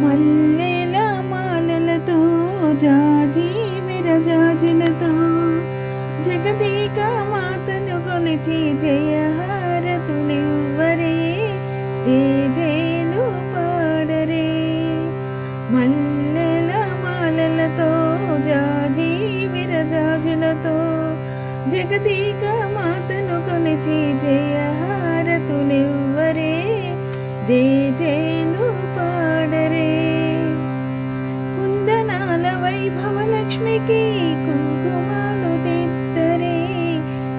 మల్లెల మాలలతో జాజి విరజాజులతో. జగదీక మాతను కొలిచి జయహారతులివ్వరే? జయ జయలు పాడరే. మల్లెల మాలలతో జాజి విరజాజులతో. జగదీక మాతను కొలిచి జయహారతులివ్వరే? జయ లక్ష్మికి కుంకుమాలు తెత్తరే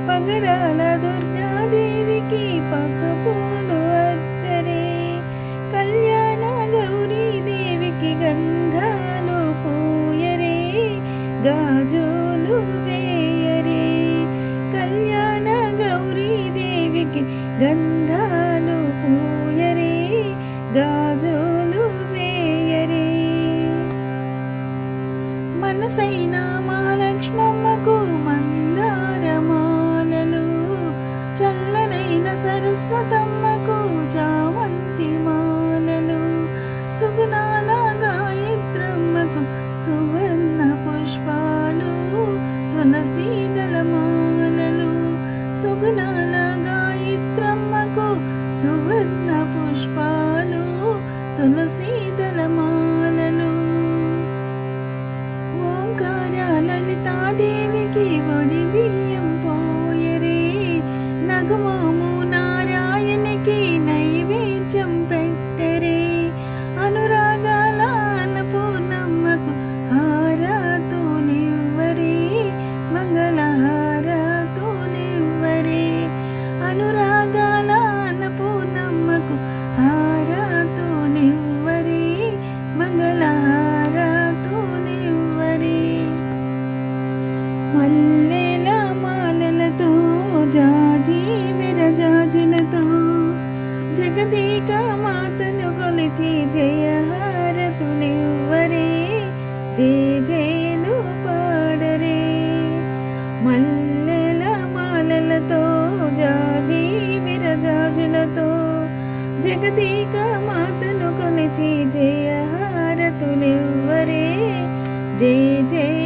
పగడాల దుర్గాదేవికి పసుపులు అత్తరే కళ్యాణ గౌరీదేవికి గంధాలు పూయరే. గాజులు వేయరే. కళ్యాణ గౌరీదేవికి గంధాలు పూయరే. గాజులు మనసైన మహాలక్ష్మమ్మకు మందారమాలలు చల్లనైన సరస్వతమ్మకు చావంతి మాలలు సుగుణాల గాయత్రమ్మకు సువర్ణ పుష్పాలు తులసీదల మాలలు సుగుణాల గాయత్రమ్మకు సువర్ణ పుష్పాలు తులసీద ఓంకార లలితాదేవికి వడి బియ్యం పో జగదీక మాతను కొలిచి జయహారతులివ్వరే జయ జయను పాడరే. మల్లెల మాలలతో జాజీ విరజాజులతో జగదీక మాతను కొలిచి జయహారతులివ్వరే జయ జయ